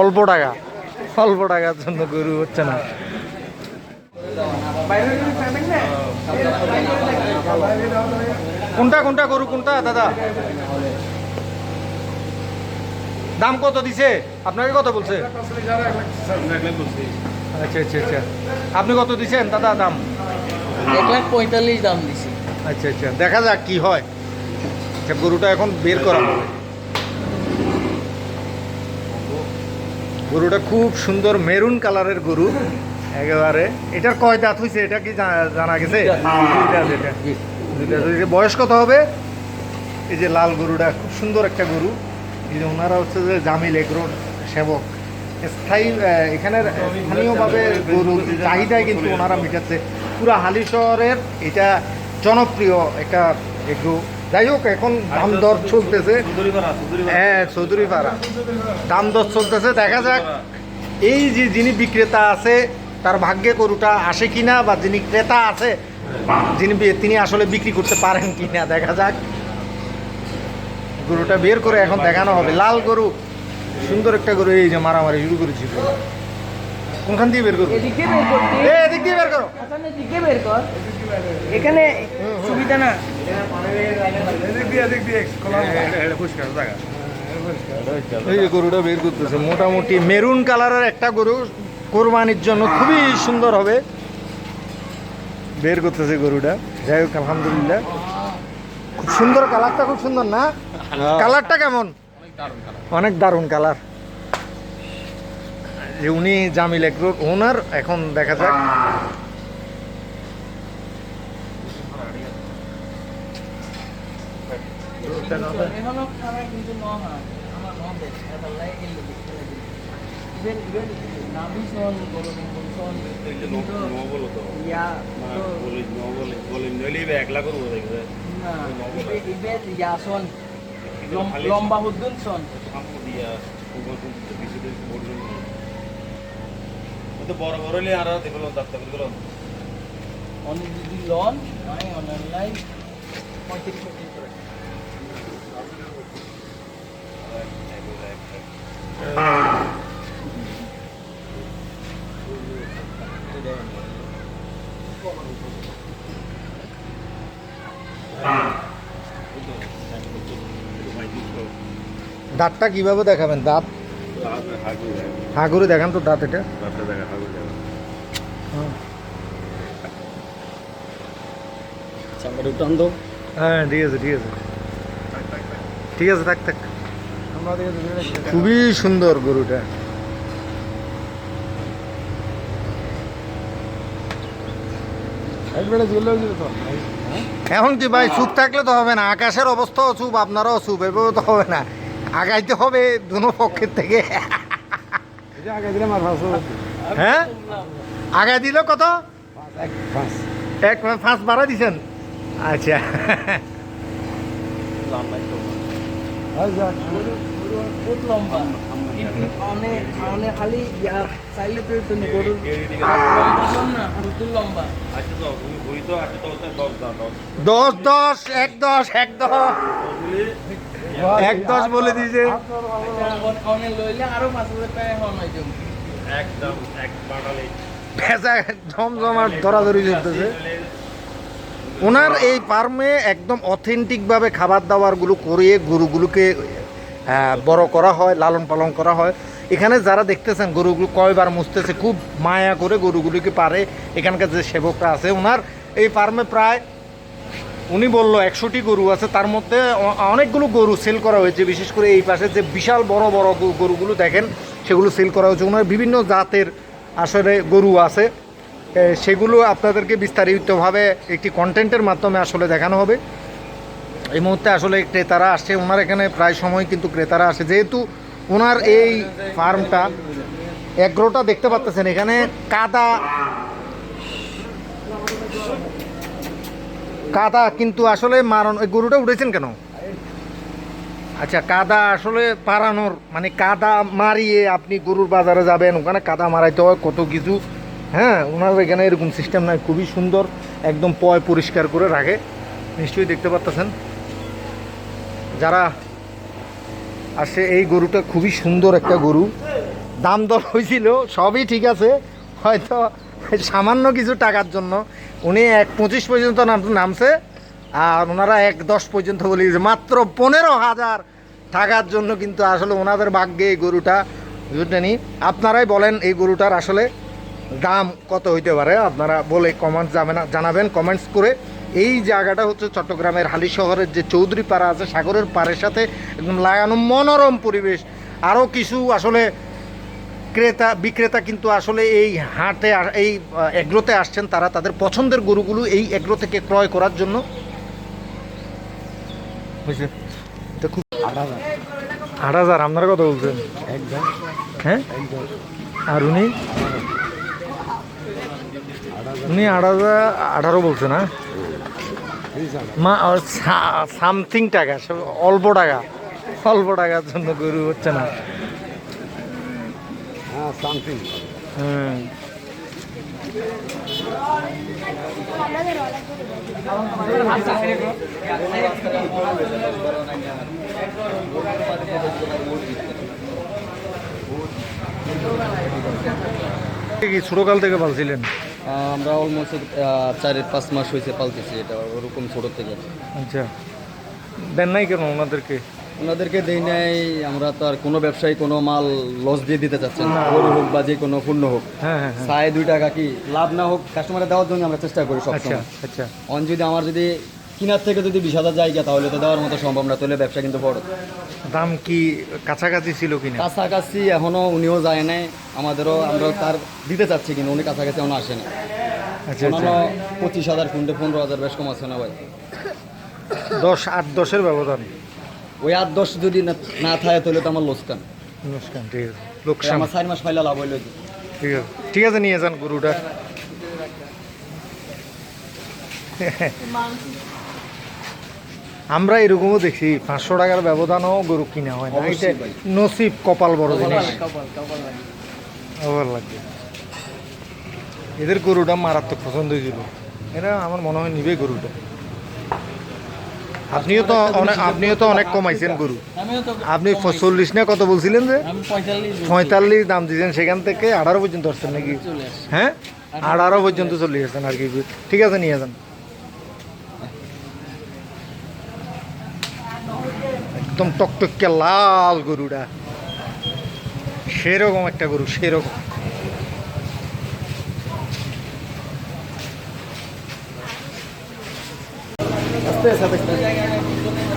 অল্প টাকা। অল্প টাকার জন্য গরু হচ্ছে না। কোনটা কোনটা গরু কোনটা? দাদা। দাম কত দিছে? আপনাকে কত বলছে? আচ্ছা আচ্ছা আচ্ছা। আপনি কত দিছেন দাদা দাম? এক লাখ পঁয়তাল্লিশ দাম দিছি। আচ্ছা আচ্ছা। দেখা যাক কি হয়। আচ্ছা গরুটা এখন বের করা হবে। গরুটা খুব সুন্দর মেরুন কালারের গরু একেবারে। এটার কয় দাঁত হয়েছে এটা কি জানা- গেছে। বয়স কত হবে? এই যে লাল গরুটা খুব সুন্দর একটা গরু। এই যে ওনারা হচ্ছে যে জামিল এগ্রোর সেবক। স্থায়ী এখানের স্থানীয়ভাবে গরু চাহিদায় কিন্তু ওনারা মেটাচ্ছে। পুরো হালি শহরের এটা জনপ্রিয় একটা এগ্রো যাই হোক, এখন দাম দর চলতেছে। হ্যাঁ চৌধুরী পাড়া দাম দর চলতেছে। দেখা যাক, এই যে যিনি বিক্রেতা আছে, তার ভাগ্যে গরুটা আসে কিনা বা যিনি ক্রেতা আছে, যিনি তিনি আসলে বিক্রি করতে পারেন কিনা, দেখা যাক। গরুটা বের করে এখন দেখানো হবে। লাল গরু, সুন্দর একটা গরু, এই যে মারামারি শুরু করেছি কোনখান দিয়ে বের করব? এদিকে বের করতে এ, এদিক দিয়ে বের করো। হাসান এদিকে বের কর। এখানে সুবিধা না? এই যে গরুটা বের করতেছে মোটামুটি মেরুন কালারের একটা গরু কোরবানির জন্য খুবই সুন্দর হবে। বের করতেছে গরুটা। যাই হোক আলহামদুলিল্লাহ। খুব সুন্দর কালারটা খুব সুন্দর না? কালারটা কেমন? অনেক দারুণ কালার। উনি জামিল এগ্রোর ওনার এখন দেখা যাক এখনও খারাপ কিন্তু ন হয় আমার ন দেশ এটা লাই এল ইভেন ইভেন নাভি সন বলো সন কিন্তু বড় বড় হলে আর দেখল ডাক্তারগুলো অনেক যদি লন মানে অনলাইন পঁয়ত্রিশ পঁয়ত্রিশ করে। দাঁতটা কীভাবে দেখাবেন? দাঁত হাগুরে দেখান। তো দাঁত এটা। হ্যাঁ। চামড়া উঠান দো হ্যাঁ ঠিক আছে ঠিক আছে। ঠিক আছে থাক থাক। খুবই সুন্দর গরুটা। এখন কি ভাই চুপ থাকলে তো হবে না। আকাশের অবস্থাও চুপ আপনারাও চুপ এভাবে তো হবে না। আগাইতে হবে দুনো পক্ষের থেকে। হ্যাঁ? আগাই দিল কত? এক পাঁচ। বাড়া দিছেন? আচ্ছা। আচ্ছা দশ দশ এক দশ এক দশ। এক দশ বলে দিয়েছে ভেজা জমজমাট ধরাধরি চলতেছে। ওনার এই ফার্মে একদম অথেন্টিকভাবে খাবার দাবারগুলো করিয়ে গরুগুলোকে বড় করা হয় লালন পালন করা হয়। এখানে যারা দেখতেছেন গরুগুলো কয়বার মুছতেছে খুব মায়া করে গরুগুলোকে পারে। এখানকার যে সেবকরা আছে ওনার এই ফার্মে প্রায় উনি বলল, একশোটি গরু আছে, তার মধ্যে অনেকগুলো গরু সেল করা হয়েছে, বিশেষ করে এই পাশে যে বিশাল বড় বড় গরু- গরুগুলো দেখেন, সেগুলো সেল করা হয়েছে। ওনার বিভিন্ন জাতের আসলে গরু আছে। সেগুলো আপনাদেরকে বিস্তারিতভাবে একটি কন্টেন্টের মাধ্যমে আসলে দেখানো হবে। এই মুহূর্তে আসলে ক্রেতারা আসছে, ওনার এখানে প্রায় সময় কিন্তু ক্রেতারা আসে। যেহেতু ওনার এই ফার্মটা, এগ্রোটা দেখতে পাচ্ছেন, এখানে কাদা কাদা, কিন্তু আসলে মারণ, ওই গরুটা উঠেছেন কেন? আচ্ছা কাদা আসলে পারানোর মানে কাদা মারিয়ে আপনি গরুর বাজারে যাবেন, ওখানে কাদা মারাইতে হয়, কত কিছু। হ্যাঁ ওনার এখানে এরকম সিস্টেম নাই, খুবই সুন্দর, একদম পয় পরিষ্কার করে রাখে। নিশ্চয়ই দেখতে পাচ্ছেন যারা আসে, এই গরুটা খুবই সুন্দর একটা গরু। দাম দর হয়েছিল, সবই ঠিক আছে, হয়তো সামান্য কিছু টাকার জন্য উনি এক পঁচিশ পর্যন্ত নাম- নামছে আর ওনারা এক দশ পর্যন্ত বলে মাত্র পনেরো হাজার টাকার জন্য কিন্তু আসলে ওনাদের ভাগ্যে এই গরুটা, বুঝলেনি আপনারাই বলেন এই গরুটার আসলে দাম কত হইতে পারে। আপনারা বলে কমেন্টস জানাবেন জানাবেন কমেন্টস করে। এই জায়গাটা হচ্ছে চট্টগ্রামের হালি শহরের যে চৌধুরী পাড়া আছে, সাগরের পাড়ের সাথে একদম লাগানো মনোরম পরিবেশ। আরও কিছু আসলে ক্রেতা বিক্রেতা কিন্তু আসলে এই হাটে এই এগ্রোতে আসছেন তারা তাদের পছন্দের গরুগুলো এই এগ্রো থেকে ক্রয় করার জন্য। খুব আট হাজার। আপনারা কত বলছেন? হ্যাঁ? আর উনি? উনি আট হাজার আঠারো বলছে না মা সামথিং টাকা অল্প টাকা। অল্প টাকার জন্য গরু হচ্ছে না। হ্যাঁ সামথিং হুম কি ছোটকাল থেকে পালছিলেন? আমরা অলমোস্ট চার পাঁচ মাস হয়েছে পালতেছি এটা ওরকম ছোট থেকে। আচ্ছা। দেন নাই কেন ওনাদেরকে? ওনাদেরকে দেই নাই আমরা তো আর কোনো ব্যবসায়ী কোনো মাল লস দিয়ে দিতে চাচ্ছি না। গরু হোক বা যে কোনো পূর্ণ হোক। হ্যাঁ হ্যাঁ হ্যাঁ। দুই টাকা কি লাভ না হোক কাস্টমারে দেওয়ার জন্য আমরা চেষ্টা করি সব আচ্ছা আচ্ছা। অন যদি আমার যদি কিনার থেকে যদি বিশ হাজার জায়গা তাহলে তো দেওয়ার মতো সম্ভব না তাহলে ব্যবসা কিন্তু বড়। দাম কি কাছাকাছি ছিল কিনা কাছাকাছি এখনও উনিও যায় নাই আমাদেরও আমরা তার দিতে চাচ্ছি কিন্তু উনি কাছাকাছি এখনও আসে না আচ্ছা। অন্যান্য আচ্ছা পঁচিশ হাজার কুড়ি পনেরো হাজার বেশ কম আছে না ভাই। দশ আট দশের ব্যবধান। ওই আট দশ যদি না থাকে তাহলে তো আমার লোকসান নমস্কার ঠিক আছে। লোকসান। আমার চার মাস পাইলে লাভ হইল ঠিক আছে। ঠিক আছে নিয়ে যান গরুটা। আমরা এরকমও দেখছি পাঁচশো টাকার ব্যবধানও গরু কিনা হয় না। এটা নসিব কপাল বড় জিনিস। কপাল লাগবে এদের গরুটা মারাত্মক পছন্দ হয়েছিল। এরা আমার মনে হয় নিবে গরুটা। আপনিও তো অনেক আপনিও তো অনেক কমাইছেন গরু। আপনি চল্লিশ না কত বলছিলেন যে? পঁয়তাল্লিশ দাম দিয়েছেন সেখান থেকে আঠারো পর্যন্ত আসছেন নাকি? হ্যাঁ? আঠারো পর্যন্ত চলে আসছেন আর কি ঠিক আছে নিয়ে যান। একদম টকটকে লাল গরুটা। সেরকম একটা গরু সেরকম। আস্তে আস্তে